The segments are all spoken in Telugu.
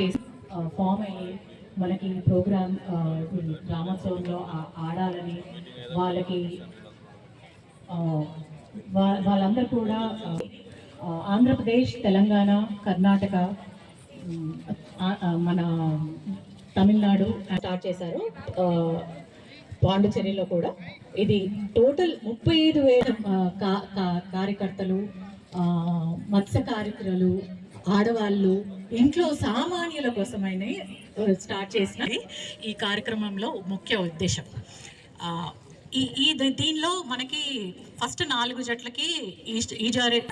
చేసి ఫామ్ అయ్యి మనకి ప్రోగ్రామ్ గ్రామోత్సవంలో ఆడాలని వాళ్ళకి వాళ్ళందరూ కూడా ఆంధ్రప్రదేశ్ తెలంగాణ కర్ణాటక మన తమిళనాడు స్టార్ట్ చేశారు. పాండిచేరిలో కూడా. ఇది టోటల్ ముప్పై ఐదు వేల కా- కార్యకర్తలు మత్స్య కార్మికులు ఆడవాళ్ళు ఇంట్లో సామాన్యుల కోసమైన స్టార్ట్ చేసిన ఈ కార్యక్రమంలో ముఖ్య ఉద్దేశం. ఈ ఈ దీనిలో మనకి ఫస్ట్ నాలుగు జట్లకి ఈ- ఈ జారే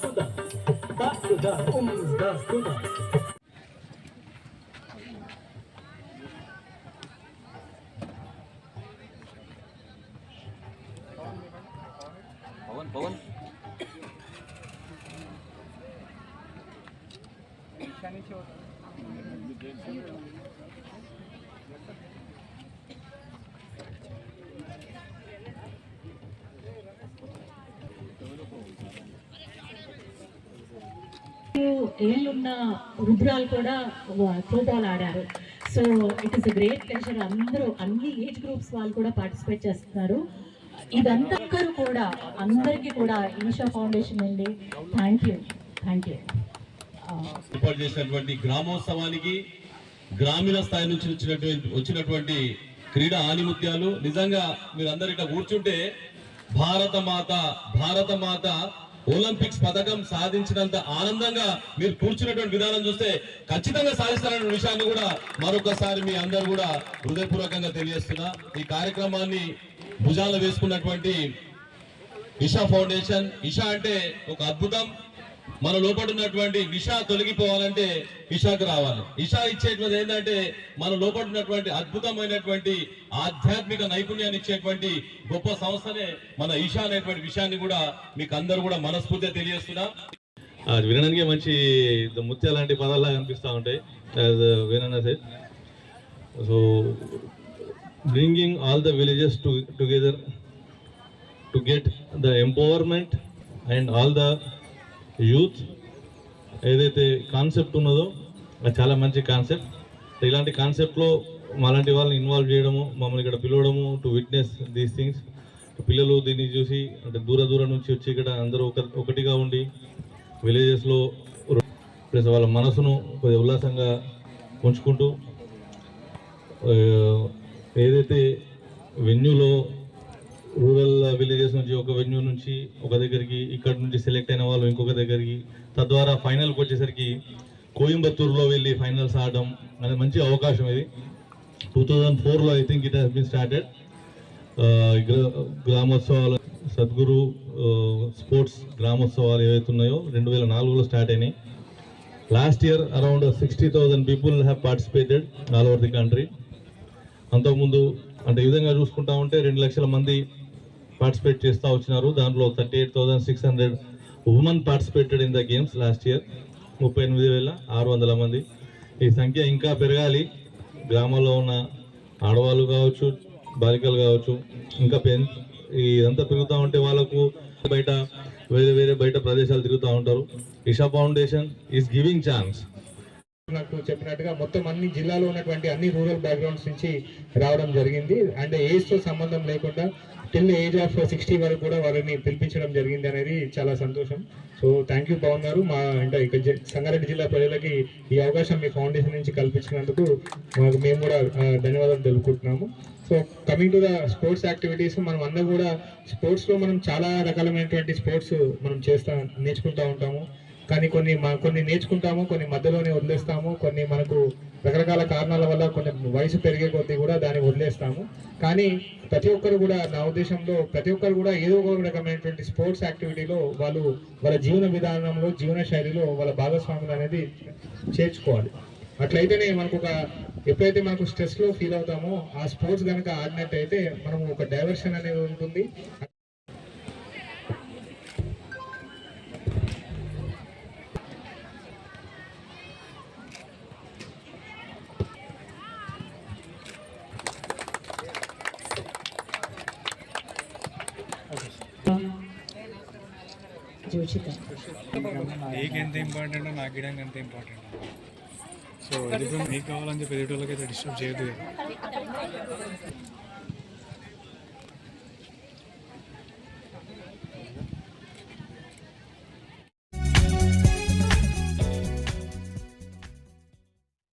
сюда, сюда, ум, да, сюда. Паван, паван. ఏళ్ళున్న రుద్రాలు కూడా త్రోబాల్ ఆడారు. So it is a great pleasure అందరూ అన్ని ఏజ్ గ్రూప్స్ వాళ్ళు కూడా పార్టిసిపేట్ చేస్తున్నారు. ఇదంతరూ కూడా అందరికీ కూడా ఈషా ఫౌండేషన్ అండి థ్యాంక్ యూ థ్యాంక్ యూ ఏర్పాటు చేసినటువంటి గ్రామోత్సవానికి గ్రామీణ స్థాయి నుంచి వచ్చినటువంటి వచ్చినటువంటి క్రీడా ఆనిముత్యాలు. నిజంగా మీరు అందరు ఇట్లా కూర్చుంటే భారత మాత భారత మాత ఒలింపిక్స్ పథకం సాధించినంత ఆనందంగా మీరు కూర్చున్నటువంటి విధానం చూస్తే ఖచ్చితంగా సాధిస్తారనే విషయాన్ని కూడా మరొకసారి మీ అందరు కూడా హృదయపూర్వకంగా తెలియజేస్తున్నా. ఈ కార్యక్రమాన్ని భుజాలు వేసుకున్నటువంటి ఇషా ఫౌండేషన్. ఇషా అంటే ఒక అద్భుతం. మన లోపల ఉన్నటువంటి విష తొలగిపోవాలంటే ఇషాకు రావాలి. ఇషా ఇచ్చేటువంటి ఏంటంటే మన లోపల ఉన్నటువంటి అద్భుతమైనటువంటి ఆధ్యాత్మిక నైపుణ్యాన్ని ఇచ్చేటువంటి గొప్ప సంస్థనే మన ఇషా అనేటువంటి విషయాన్ని కూడా మీకు అందరూ కూడా మనస్ఫూర్తిగా తెలియజేస్తున్నా. అది వినడానికి మంచి ముత్యాల లాంటి పదాల్లా కనిపిస్తూ ఉంటాయి. వినన్నా sir? So bringing all the villages to together to get the empowerment and all the youth ఏదైతే కాన్సెప్ట్ ఉన్నదో అది చాలా మంచి కాన్సెప్ట్. ఇలాంటి కాన్సెప్ట్లో మాలాంటి వాళ్ళని ఇన్వాల్వ్ చేయడము మమ్మల్ని ఇక్కడ పిలవడము టు విట్నెస్ దీస్ థింగ్స్ పిల్లలు దీన్ని చూసి అంటే దూర దూరం నుంచి వచ్చి ఇక్కడ అందరూ ఒక ఒకటిగా ఉండి విలేజెస్లో ప్లస్ వాళ్ళ మనసును కొద్దిగా ఉల్లాసంగా ఉంచుకుంటూ ఏదైతే వెన్యూలో రూరల్ విలేజెస్ నుంచి ఒక వెన్యూ నుంచి ఒక దగ్గరికి ఇక్కడ నుంచి సెలెక్ట్ అయిన వాళ్ళు ఇంకొక దగ్గరికి తద్వారా ఫైనల్కి వచ్చేసరికి కోయంబత్తూరులో వెళ్ళి ఫైనల్స్ ఆడడం అనేది మంచి అవకాశం ఇది. టూ థౌజండ్ ఫోర్లో I think it has been started గ్రామోత్సవాలు Sadhguru sports గ్రామోత్సవాలు ఏవైతే ఉన్నాయో రెండు వేల నాలుగులో స్టార్ట్ అయినాయి. Last year around sixty thousand people have participated all over the country అంతకుముందు అంటే ఈ విధంగా చూసుకుంటా ఉంటే రెండు లక్షల మంది పార్టిసిపేట్ చేస్తూ వచ్చినారు. దాంట్లో thirty eight thousand six hundred women participated in the games last year ముప్పై ఎనిమిది వేల ఆరు వందల మంది. ఈ సంఖ్య ఇంకా పెరగాలి. గ్రామాల్లో ఉన్న ఆడవాళ్ళు కావచ్చు బాలికలు కావచ్చు ఇంకా పెన్ ఇదంతా పెరుగుతూ ఉంటే వాళ్ళకు బయట వేరే వేరే బయట ప్రదేశాలు తిరుగుతూ ఉంటారు. Isha Foundation is giving chance నాకు చెప్పినట్టుగా మొత్తం అన్ని జిల్లాలో ఉన్నటువంటి అన్ని రూరల్ బ్యాక్గ్రౌండ్స్ నుంచి రావడం జరిగింది. అండ్ ఏజ్తో సంబంధం లేకుండా టిల్ ఏజ్ ఆఫ్ సిక్స్టీ వరకు కూడా వారిని పిలిపించడం జరిగింది అనేది చాలా సంతోషం. సో థ్యాంక్ యూ పవన్ గారు. మా అంటే ఇక సంగారెడ్డి జిల్లా ప్రజలకి ఈ అవకాశం మీ ఫౌండేషన్ నుంచి కల్పించినందుకు మాకు మేము కూడా ధన్యవాదాలు తెలుపుకుంటున్నాము. So coming to the sports activities మనం అందరూ కూడా స్పోర్ట్స్లో మనం చాలా రకాలైనటువంటి స్పోర్ట్స్ మనం చేస్తా నేర్చుకుంటూ ఉంటాము. కానీ కొన్ని కొన్ని నేర్చుకుంటాము కొన్ని మధ్యలోనే వదిలేస్తాము కొన్ని మనకు రకరకాల కారణాల వల్ల కొన్ని వయసు పెరిగే కొద్దీ కూడా దాన్ని వదిలేస్తాము. కానీ ప్రతి ఒక్కరు కూడా నా ఉద్దేశంలో ప్రతి ఒక్కరు కూడా ఏదో ఒక రకమైనటువంటి స్పోర్ట్స్ యాక్టివిటీలో వాళ్ళు వాళ్ళ జీవన విధానంలో జీవన శైలిలో వాళ్ళ భాగస్వాములు అనేది చేర్చుకోవాలి. అట్లయితేనే మనకు ఒక ఎప్పుడైతే మనకు స్ట్రెస్లో ఫీల్ అవుతామో ఆ స్పోర్ట్స్ కనుక ఆడినట్టయితే మనం ఒక డైవర్షన్ అనేది ఉంటుంది. జోషిత. మీకు ఎంత ఇంపార్టెంట్ నాకు గిడానికి అంత ఇంపార్టెంట్ సో ఎదుగు మీకు కావాలని చెప్పి ఎదుటి వాళ్ళకి అయితే డిస్టర్బ్ చేయదు